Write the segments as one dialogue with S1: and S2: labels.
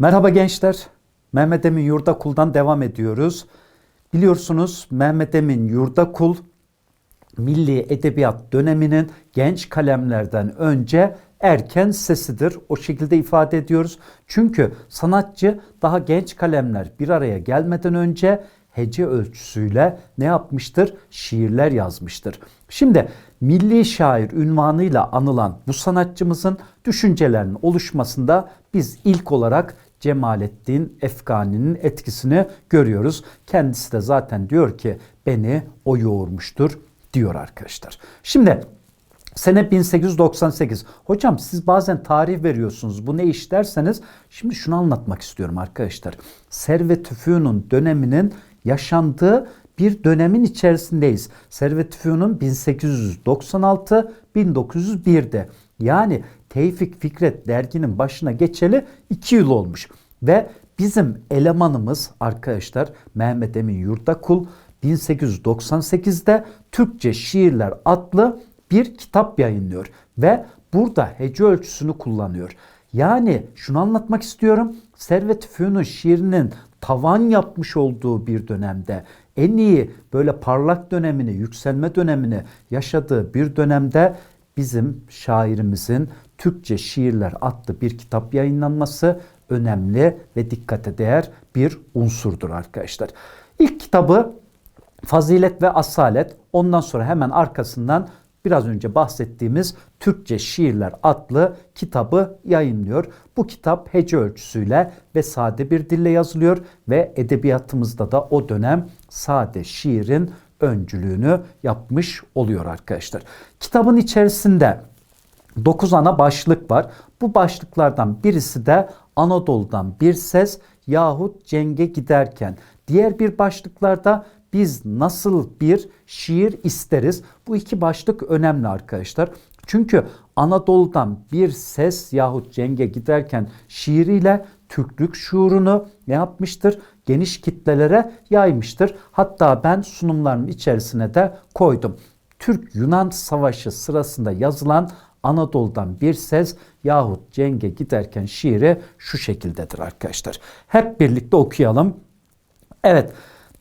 S1: Merhaba gençler. Mehmet Emin Yurdakul'dan devam ediyoruz. Biliyorsunuz Mehmet Emin Yurdakul Milli Edebiyat döneminin genç kalemlerden önce erken sesidir. O şekilde ifade ediyoruz. Çünkü sanatçı daha genç kalemler bir araya gelmeden önce hece ölçüsüyle ne yapmıştır? Şiirler yazmıştır. Şimdi milli şair ünvanıyla anılan bu sanatçımızın düşüncelerinin oluşmasında biz ilk olarak Cemalettin Efgani'nin etkisini görüyoruz. Kendisi de zaten diyor ki beni o yoğurmuştur diyor arkadaşlar. Şimdi Sene 1898. Hocam siz bazen tarih veriyorsunuz. Bu ne iş derseniz şimdi şunu anlatmak istiyorum arkadaşlar. Servet Tüfü'nün döneminin yaşandığı bir dönemin içerisindeyiz. Servet Tüfü'nün 1896-1901'de yani Tevfik Fikret derginin başına geçeli 2 yıl olmuş. Ve bizim elemanımız arkadaşlar Mehmet Emin Yurtakul 1898'de Türkçe Şiirler adlı bir kitap yayınlıyor ve burada hece ölçüsünü kullanıyor. Yani şunu anlatmak istiyorum. Servet Fünun şiirinin tavan yapmış olduğu bir dönemde en iyi böyle parlak dönemini, yükselme dönemini yaşadığı bir dönemde bizim şairimizin Türkçe Şiirler adlı bir kitap yayınlanması önemli ve dikkate değer bir unsurdur arkadaşlar. İlk kitabı Fazilet ve Asalet ondan sonra hemen arkasından biraz önce bahsettiğimiz Türkçe Şiirler adlı kitabı yayınlıyor. Bu kitap hece ölçüsüyle ve sade bir dille yazılıyor ve edebiyatımızda da o dönem sade şiirin öncülüğünü yapmış oluyor arkadaşlar. Kitabın içerisinde 9 ana başlık var. Bu başlıklardan birisi de Anadolu'dan bir ses yahut cenge giderken. Diğer bir başlıklarda biz nasıl bir şiir isteriz? Bu iki başlık önemli arkadaşlar. Çünkü Anadolu'dan bir ses yahut cenge giderken şiiriyle Türklük şuurunu ne yapmıştır? Geniş kitlelere yaymıştır. Hatta ben sunumlarım içerisine de koydum. Türk-Yunan Savaşı sırasında yazılan Anadolu'dan bir ses yahut cenge giderken şiiri şu şekildedir arkadaşlar. Hep birlikte okuyalım. Evet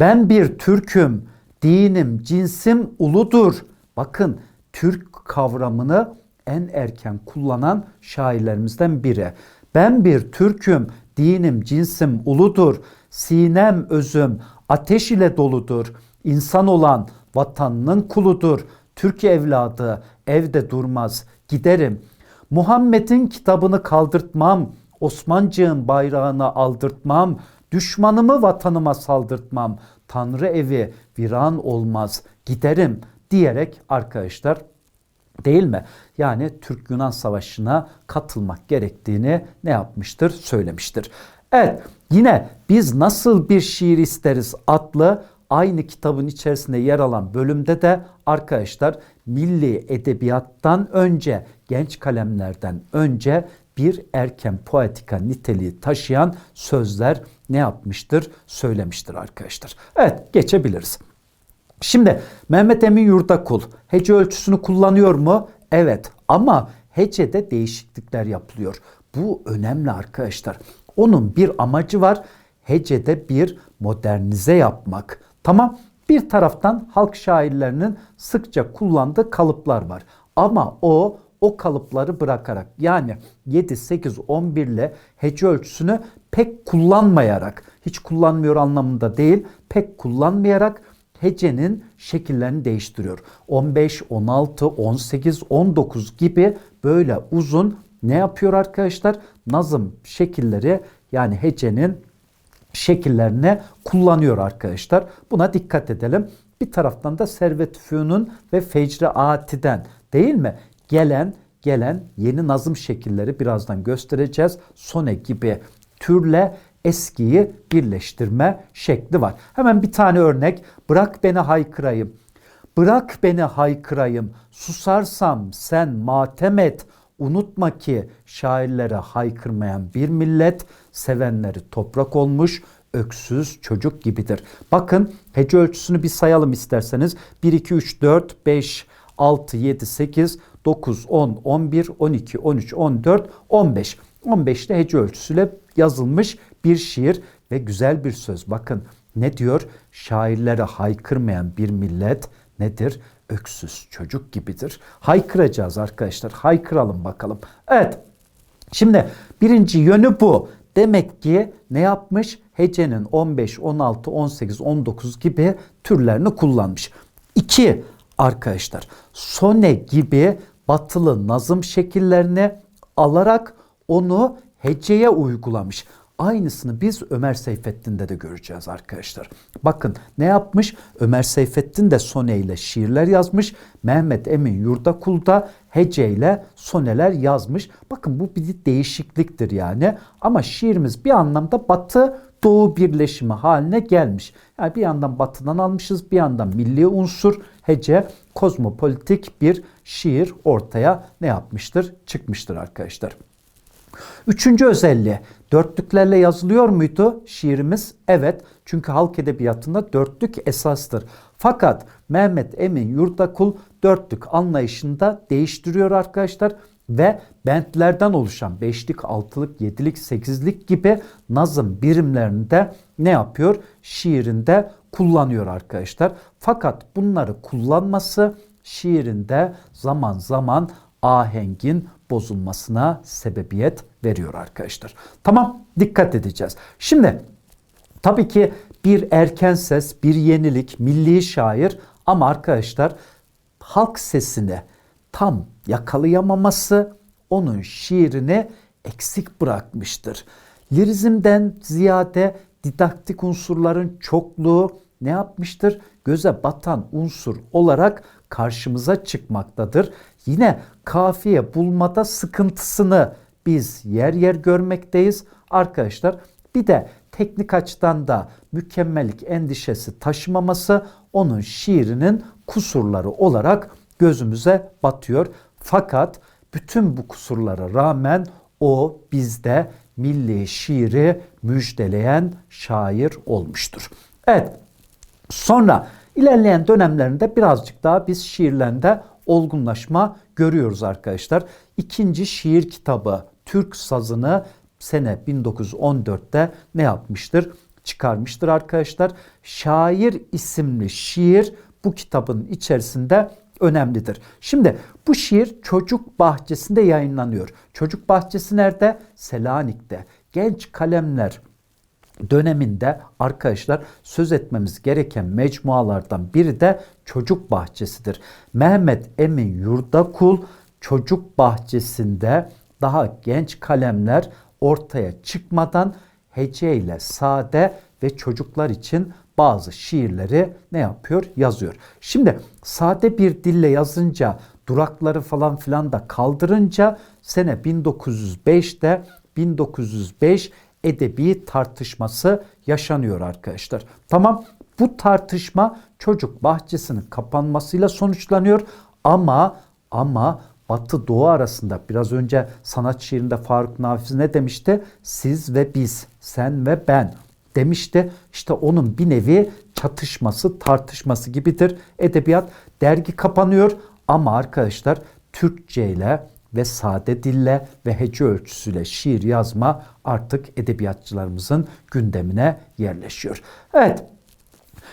S1: ben bir Türk'üm, dinim, cinsim uludur. Bakın Türk kavramını en erken kullanan şairlerimizden biri. Ben bir Türk'üm, dinim, cinsim uludur. Sinem, özüm ateş ile doludur. İnsan olan vatanının kuludur. Türk evladı evde durmaz. Giderim. Muhammed'in kitabını kaldırtmam. Osmancığın bayrağını aldırtmam. Düşmanımı vatanıma saldırtmam. Tanrı evi viran olmaz. Giderim diyerek arkadaşlar değil mi? Yani Türk-Yunan Savaşı'na katılmak gerektiğini ne yapmıştır? Söylemiştir. Evet yine biz nasıl bir şiir isteriz adlı aynı kitabın içerisinde yer alan bölümde de arkadaşlar milli edebiyattan önce genç kalemlerden önce bir erken poetika niteliği taşıyan sözler ne yapmıştır? Söylemiştir arkadaşlar. Evet geçebiliriz. Şimdi Mehmet Emin Yurdakul hece ölçüsünü kullanıyor mu? Evet ama hecede değişiklikler yapılıyor. Bu önemli arkadaşlar. Onun bir amacı var. Hecede bir modernize yapmak. Tamam bir taraftan halk şairlerinin sıkça kullandığı kalıplar var. Ama o o kalıpları bırakarak yani 7, 8, 11 ile hece ölçüsünü pek kullanmayarak hiç kullanmıyor anlamında değil pek kullanmayarak hecenin şekillerini değiştiriyor. 15, 16, 18, 19 gibi böyle uzun ne yapıyor arkadaşlar? Nazım şekilleri yani hecenin şekillerini kullanıyor arkadaşlar. Buna dikkat edelim. Bir taraftan da Servet Fünun ve Fecri Ati'den değil mi? Gelen gelen yeni nazım şekilleri birazdan göstereceğiz. Sone gibi türle eskiyi birleştirme şekli var. Hemen bir tane örnek. Bırak beni haykırayım. Bırak beni haykırayım. Susarsam sen matem et. Unutma ki şairlere haykırmayan bir millet sevenleri toprak olmuş, öksüz çocuk gibidir. Bakın hece ölçüsünü bir sayalım isterseniz. 1, 2, 3, 4, 5, 6, 7, 8, 9, 10, 11, 12, 13, 14, 15. 15'te hece ölçüsüyle yazılmış bir şiir ve güzel bir söz. Bakın ne diyor? Şairlere haykırmayan bir millet nedir? Öksüz çocuk gibidir. Haykıracağız arkadaşlar. Haykıralım bakalım. Evet. Şimdi birinci yönü bu. Demek ki ne yapmış? Hecenin 15, 16, 18, 19 gibi türlerini kullanmış. İki arkadaşlar sone gibi batılı nazım şekillerini alarak onu heceye uygulamış. Aynısını biz Ömer Seyfettin'de de göreceğiz arkadaşlar. Bakın ne yapmış? Ömer Seyfettin de sone ile şiirler yazmış. Mehmet Emin Yurdakul da hece ile soneler yazmış. Bakın bu bir değişikliktir yani. Ama şiirimiz bir anlamda batı doğu birleşimi haline gelmiş. Yani bir yandan batıdan almışız bir yandan milli unsur hece kozmopolitik bir şiir ortaya ne yapmıştır? Çıkmıştır arkadaşlar. Üçüncü özelliği dörtlüklerle yazılıyor muydu şiirimiz? Evet çünkü halk edebiyatında dörtlük esastır. Fakat Mehmet Emin Yurdakul dörtlük anlayışında değiştiriyor arkadaşlar ve bentlerden oluşan beşlik, altılık, yedilik, sekizlik gibi nazım birimlerinde ne yapıyor? Şiirinde kullanıyor arkadaşlar. Fakat bunları kullanması şiirinde zaman zaman ahengin bozulmasına sebebiyet veriyor arkadaşlar. Tamam dikkat edeceğiz. Şimdi tabii ki bir erken ses, bir yenilik, milli şair ama arkadaşlar halk sesini tam yakalayamaması onun şiirini eksik bırakmıştır. Lirizmden ziyade didaktik unsurların çokluğu ne yapmıştır? Göze batan unsur olarak karşımıza çıkmaktadır. Yine kafiye bulmada sıkıntısını biz yer yer görmekteyiz. Arkadaşlar bir de teknik açıdan da mükemmellik endişesi taşımaması onun şiirinin kusurları olarak gözümüze batıyor. Fakat bütün bu kusurlara rağmen o bizde milli şiiri müjdeleyen şair olmuştur. Evet sonra ilerleyen dönemlerinde birazcık daha biz şiirlerinde olgunlaşma görüyoruz arkadaşlar. İkinci şiir kitabı Türk sazını sene 1914'te ne yapmıştır? Çıkarmıştır arkadaşlar. Şair isimli şiir bu kitabın içerisinde önemlidir. Şimdi bu şiir Çocuk Bahçesi'nde yayınlanıyor. Çocuk Bahçesi nerede? Selanik'te. Genç kalemler döneminde arkadaşlar söz etmemiz gereken mecmualardan biri de Çocuk Bahçesi'dir. Mehmet Emin Yurdakul Çocuk Bahçesi'nde daha genç kalemler ortaya çıkmadan hece ile sade ve çocuklar için bazı şiirleri ne yapıyor? Yazıyor. Şimdi sade bir dille yazınca durakları falan filan da kaldırınca sene 1905'te 1905 edebi tartışması yaşanıyor arkadaşlar. Tamam bu tartışma çocuk bahçesinin kapanmasıyla sonuçlanıyor ama ama Batı Doğu arasında biraz önce sanat şiirinde Faruk Nafiz ne demişti? Siz ve biz, sen ve ben demişti. İşte onun bir nevi çatışması, tartışması gibidir. Edebiyat dergi kapanıyor ama arkadaşlar Türkçe ile ve sade dille ve hece ölçüsüyle şiir yazma artık edebiyatçılarımızın gündemine yerleşiyor. Evet,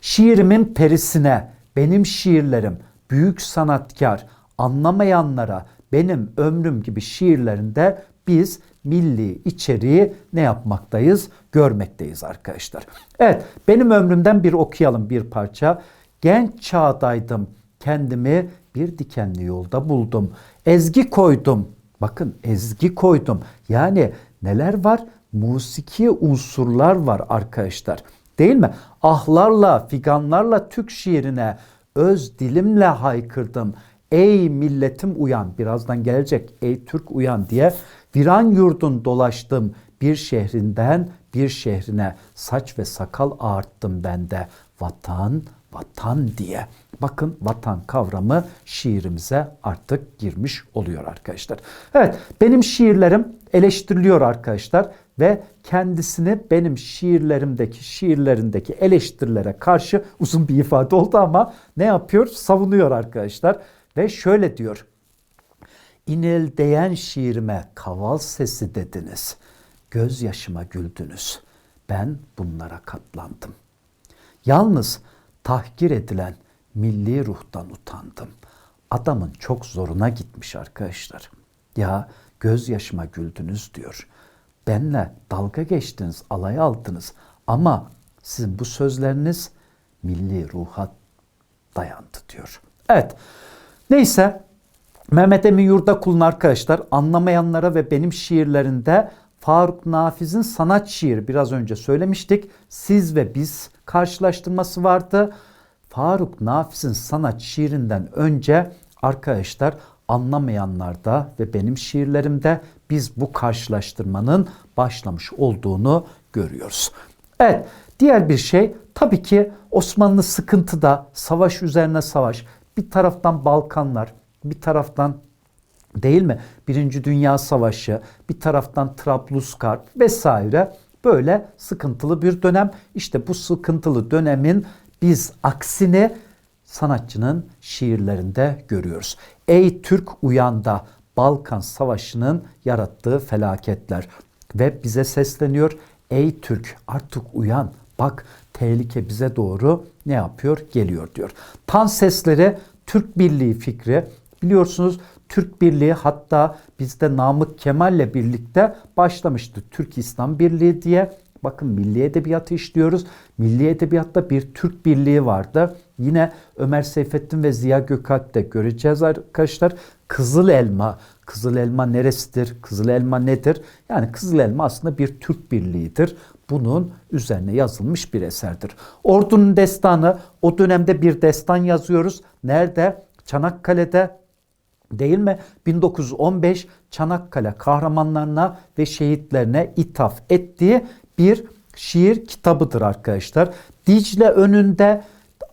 S1: şiirimin perisine benim şiirlerim büyük sanatkar anlamayanlara benim ömrüm gibi şiirlerinde biz milli içeriği ne yapmaktayız? Görmekteyiz arkadaşlar. Evet benim ömrümden bir okuyalım bir parça. Genç çağdaydım kendimi bir dikenli yolda buldum. Ezgi koydum. Bakın ezgi koydum. Yani neler var? Musiki unsurlar var arkadaşlar. Değil mi? Ahlarla, figanlarla Türk şiirine öz dilimle haykırdım. Ey milletim uyan, birazdan gelecek ey Türk uyan diye viran yurdun dolaştım. Bir şehrinden bir şehrine saç ve sakal ağarttım bende. Vatan, vatan diye. Bakın vatan kavramı şiirimize artık girmiş oluyor arkadaşlar. Evet benim şiirlerim eleştiriliyor arkadaşlar ve kendisini benim şiirlerimdeki şiirlerindeki eleştirilere karşı uzun bir ifade oldu ama ne yapıyor? Savunuyor arkadaşlar ve şöyle diyor. İneldeyen şiirime kaval sesi dediniz. Gözyaşıma güldünüz. Ben bunlara katlandım. Yalnız tahkir edilen milli ruhtan utandım. Adamın çok zoruna gitmiş arkadaşlar. Ya gözyaşıma güldünüz diyor. Benle dalga geçtiniz, alay aldınız. Ama sizin bu sözleriniz milli ruha dayandı diyor. Evet. Neyse Mehmet Emin Yurdakul'un arkadaşlar anlamayanlara ve benim şiirlerinde Faruk Nafiz'in sanat şiiri biraz önce söylemiştik. Siz ve biz karşılaştırması vardı. Faruk Nafiz'in sanat şiirinden önce arkadaşlar anlamayanlarda ve benim şiirlerimde biz bu karşılaştırmanın başlamış olduğunu görüyoruz. Evet diğer bir şey tabii ki Osmanlı sıkıntıda savaş üzerine savaş bir taraftan Balkanlar bir taraftan değil mi? Birinci Dünya Savaşı, bir taraftan Trablusgarp vesaire böyle sıkıntılı bir dönem. İşte bu sıkıntılı dönemin biz aksini sanatçının şiirlerinde görüyoruz. Ey Türk uyanda Balkan Savaşı'nın yarattığı felaketler ve bize sesleniyor. Ey Türk artık uyan bak tehlike bize doğru ne yapıyor geliyor diyor. Tan sesleri Türk Birliği fikri biliyorsunuz Türk Birliği hatta bizde Namık Kemal'le birlikte başlamıştı. Türk İslam Birliği diye. Bakın milli edebiyatı işliyoruz. Milli edebiyatta bir Türk Birliği vardı. Yine Ömer Seyfettin ve Ziya Gökalp'te göreceğiz arkadaşlar. Kızıl Elma. Kızıl Elma neresidir? Kızıl Elma nedir? Yani Kızıl Elma aslında bir Türk Birliği'dir. Bunun üzerine yazılmış bir eserdir. Ordunun destanı o dönemde bir destan yazıyoruz. Nerede? Çanakkale'de değil mi? 1915 Çanakkale kahramanlarına ve şehitlerine ithaf ettiği bir şiir kitabıdır arkadaşlar. Dicle önünde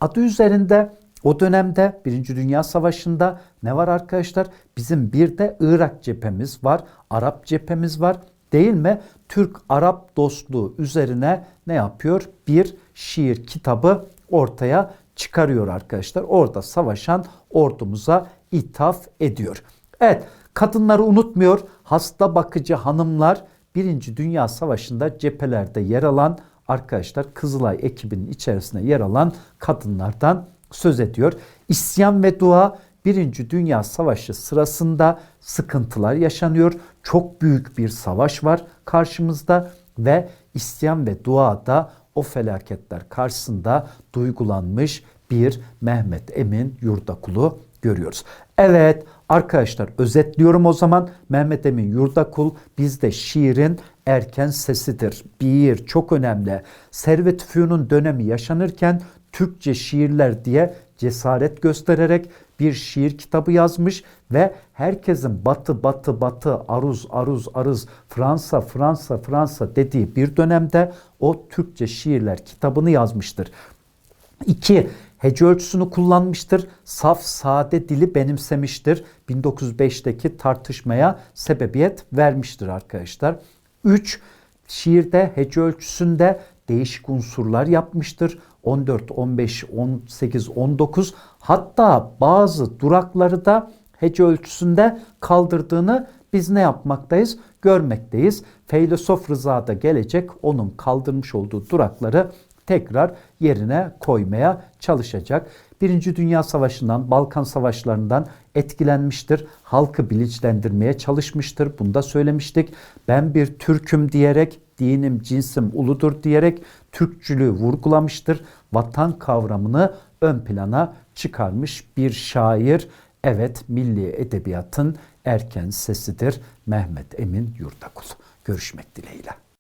S1: adı üzerinde o dönemde Birinci Dünya Savaşı'nda ne var arkadaşlar? Bizim bir de Irak cephemiz var, Arap cephemiz var değil mi? Türk-Arap dostluğu üzerine ne yapıyor? Bir şiir kitabı ortaya çıkarıyor arkadaşlar. Orada savaşan ordumuza ithaf ediyor. Evet kadınları unutmuyor. Hasta bakıcı hanımlar Birinci Dünya Savaşı'nda cephelerde yer alan arkadaşlar Kızılay ekibinin içerisinde yer alan kadınlardan söz ediyor. İsyan ve dua Birinci Dünya Savaşı sırasında sıkıntılar yaşanıyor. Çok büyük bir savaş var karşımızda ve isyan ve duada o felaketler karşısında duygulanmış bir Mehmet Emin Yurdakulu görüyoruz. Evet arkadaşlar özetliyorum o zaman Mehmet Emin Yurdakul bizde şiirin erken sesidir. Bir çok önemli. Servet Fünun dönemi yaşanırken Türkçe şiirler diye cesaret göstererek bir şiir kitabı yazmış ve herkesin batı batı batı aruz aruz arız Fransa Fransa Fransa dediği bir dönemde o Türkçe şiirler kitabını yazmıştır. İki, hece ölçüsünü kullanmıştır. Saf sade dili benimsemiştir. 1905'teki tartışmaya sebebiyet vermiştir arkadaşlar. 3. Şiirde hece ölçüsünde değişik unsurlar yapmıştır. 14, 15, 18, 19 hatta bazı durakları da hece ölçüsünde kaldırdığını biz ne yapmaktayız? Görmekteyiz. Feylosof Rıza da gelecek onun kaldırmış olduğu durakları tekrar yerine koymaya çalışacak. Birinci Dünya Savaşı'ndan, Balkan Savaşlarından etkilenmiştir. Halkı bilinçlendirmeye çalışmıştır. Bunu da söylemiştik. Ben bir Türk'üm diyerek, dinim, cinsim uludur diyerek Türkçülüğü vurgulamıştır. Vatan kavramını ön plana çıkarmış bir şair. Evet, milli edebiyatın erken sesidir Mehmet Emin Yurdakul. Görüşmek dileğiyle.